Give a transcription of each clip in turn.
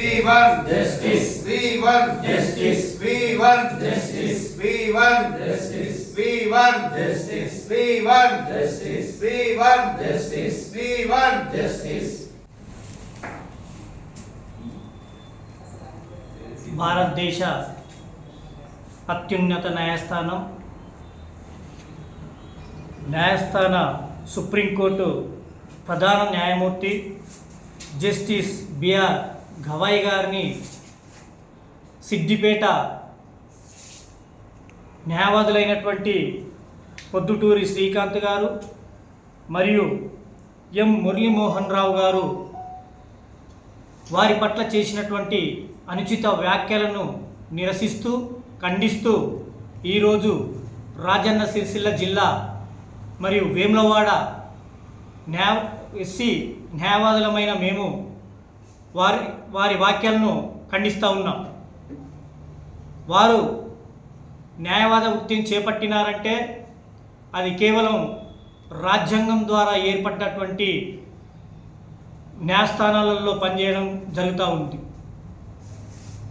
We want Justice. We want Justice. We want Justice. We want Justice. We want Justice. We want Justice. We want Justice. We want Justice. భారతదేశ అత్యున్నత న్యాయస్థానం న్యాయస్థాన supreme court ప్రధాన న్యాయమూర్తి justice BR Gavai గారిని సిద్దిపేట న్యాయవాదులైనటువంటి పొద్దుటూరి శ్రీకాంత్ గారు మరియు ఎం మురళీమోహన్ రావు గారు వారి పట్ల చేసినటువంటి అనుచిత వ్యాఖ్యలను నిరసిస్తూ ఖండిస్తూ ఈరోజు రాజన్న సిరిసిల్ల జిల్లా మరియు వేములవాడ న్యాయ ఎస్సీ న్యాయవాదులమైన మేము వారి వారి వ్యాఖ్యలను ఖండిస్తూ ఉన్నాం. వారు న్యాయవాద వృత్తిని చేపట్టినారంటే అది కేవలం రాజ్యాంగం ద్వారా ఏర్పడినటువంటి న్యాయస్థానాలలో పనిచేయడం జరుగుతూ ఉంది.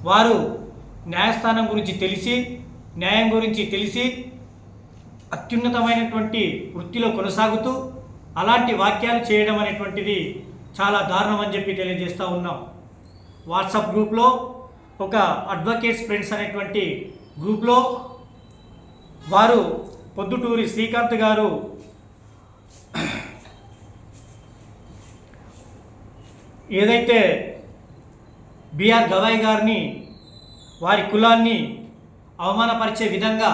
వారు న్యాయస్థానం గురించి తెలిసి న్యాయం గురించి తెలిసి అత్యున్నతమైనటువంటి వృత్తిలో కొనసాగుతూ అలాంటి వాక్యాలు చేయడం అనేటువంటిది చాలా దారుణం అని చెప్పి తెలియజేస్తూ ఉన్నాం. వాట్సాప్ గ్రూప్లో ఒక అడ్వకేట్స్ ఫ్రెండ్స్ అనేటువంటి గ్రూప్లో వారు పొద్దుటూరి శ్రీకాంత్ గారు ఏదైతే బిఆర్ గవాయ్ గారిని వారి కులాన్ని అవమానపరిచే విధంగా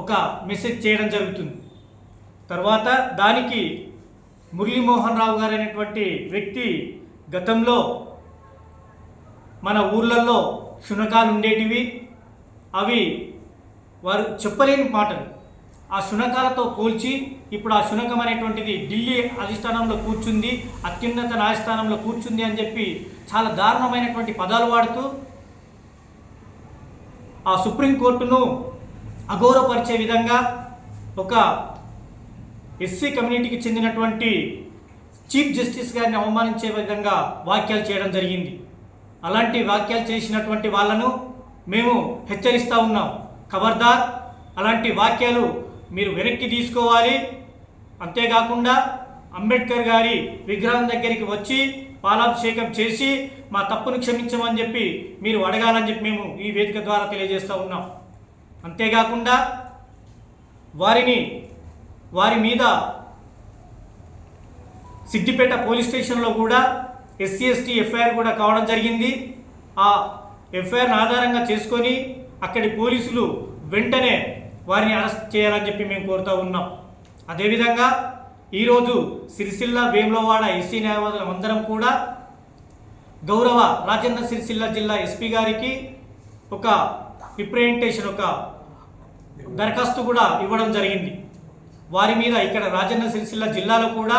ఒక మెసేజ్ చేయడం జరుగుతుంది. తర్వాత దానికి మురళీమోహన్ రావు గారు అనేటువంటి వ్యక్తి గతంలో మన ఊర్లలో శునకాలు ఉండేటివి. అవి వారు చెప్పలేని మాటలు. ఆ శునకాలతో పోల్చి ఇప్పుడు ఆ శునకం అనేటువంటిది ఢిల్లీ అధిష్టానంలో కూర్చుంది అత్యున్నత న్యాయస్థానంలో కూర్చుంది అని చెప్పి చాలా దారుణమైనటువంటి పదాలు వాడుతూ ఆ సుప్రీంకోర్టును అగౌరవపరిచే విధంగా ఒక ఎస్సీ కమ్యూనిటీకి చెందినటువంటి చీఫ్ జస్టిస్ గారిని అవమానించే విధంగా వాక్యాలు చేయడం జరిగింది. అలాంటి వాక్యాలు చేసినటువంటి వాళ్ళను మేము హెచ్చరిస్తూ ఉన్నాం. ఖబర్దార్ అలాంటి వాక్యాలు మీరు వెనక్కి తీసుకోవాలి. అంతేకాకుండా అంబేద్కర్ గారి విగ్రహం దగ్గరికి వచ్చి పాలాభిషేకం చేసి మా తప్పును క్షమించమని చెప్పి మీరు అడగాలని చెప్పి మేము ఈ వేదిక ద్వారా తెలియజేస్తూ ఉన్నాం. అంతేకాకుండా వారిని వారి మీద సిద్దిపేట పోలీస్ స్టేషన్లో కూడా ఎస్సీ ఎస్టీ ఎఫ్ఐఆర్ కూడా కావడం జరిగింది. ఆ ఎఫ్ఐఆర్ను ఆధారంగా చేసుకొని అక్కడి పోలీసులు వెంటనే వారిని అరెస్ట్ చేయాలని చెప్పి మేము కోరుతూ ఉన్నాం. అదేవిధంగా ఈరోజు సిరిసిల్ల వేములవాడ ఎస్సీ న్యాయవాదులు అందరం కూడా గౌరవ రాజేంద్ర సిరిసిల్ల జిల్లా ఎస్పీ గారికి ఒక రిప్రజెంటేషన్ ఒక దరఖాస్తు కూడా ఇవ్వడం జరిగింది. వారి మీద ఇక్కడ రాజన్న సిరిసిల్ల జిల్లాలో కూడా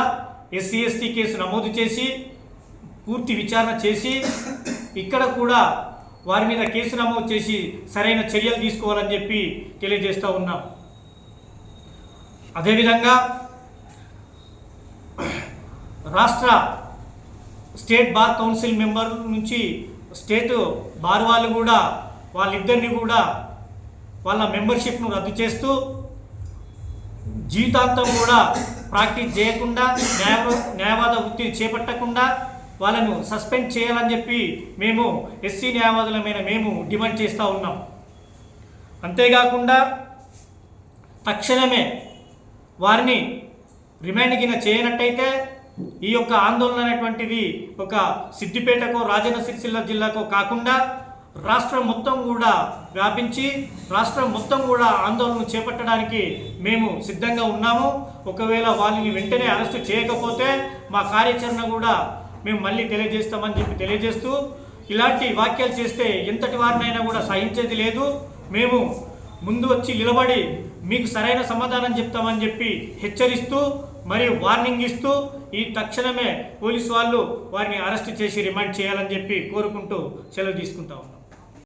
ఎస్సీ ఎస్టీ కేసు నమోదు చేసి పూర్తి విచారణ చేసి ఇక్కడ కూడా వారి మీద కేసు నమోదు చేసి సరైన చర్యలు తీసుకోవాలని చెప్పి తెలియజేస్తూ ఉన్నాం. అదేవిధంగా రాష్ట్ర స్టేట్ బార్ కౌన్సిల్ మెంబర్ నుంచి స్టేట్ బార్ వాళ్ళు కూడా వాళ్ళిద్దరిని కూడా వాళ్ళ మెంబర్షిప్ను రద్దు చేస్తూ జీవితాంతం కూడా ప్రాక్టీస్ చేయకుండా న్యాయ న్యాయవాద వృత్తి చేపట్టకుండా వాళ్ళను సస్పెండ్ చేయాలని చెప్పి మేము ఎస్సీ న్యాయవాదులమైన మేము డిమాండ్ చేస్తూ ఉన్నాం. అంతేకాకుండా తక్షణమే వారిని రిమాండ్ కింద చేయనట్టయితే ఈ యొక్క ఆందోళన అనేటువంటిది ఒక సిద్దిపేటకో రాజన్న సిరిసిల్ల జిల్లాకో కాకుండా రాష్ట్రం మొత్తం కూడా వ్యాపించి రాష్ట్రం మొత్తం కూడా ఆందోళన చేపట్టడానికి మేము సిద్ధంగా ఉన్నాము. ఒకవేళ వాళ్ళని వెంటనే అరెస్టు చేయకపోతే మా కార్యాచరణ కూడా మేము మళ్ళీ తెలియజేస్తామని చెప్పి తెలియజేస్తూ ఇలాంటి వాక్యాలు చేస్తే ఎంతటి వారినైనా కూడా సహించేది లేదు. మేము ముందు వచ్చి నిలబడి మీకు సరైన సమాధానం చెప్తామని చెప్పి హెచ్చరిస్తూ మరియు వార్నింగ్ ఇస్తూ ఈ తక్షణమే పోలీసు వాళ్ళు వారిని అరెస్ట్ చేసి రిమాండ్ చేయాలని చెప్పి కోరుకుంటూ సెలవు తీసుకుంటా ఉన్నాం.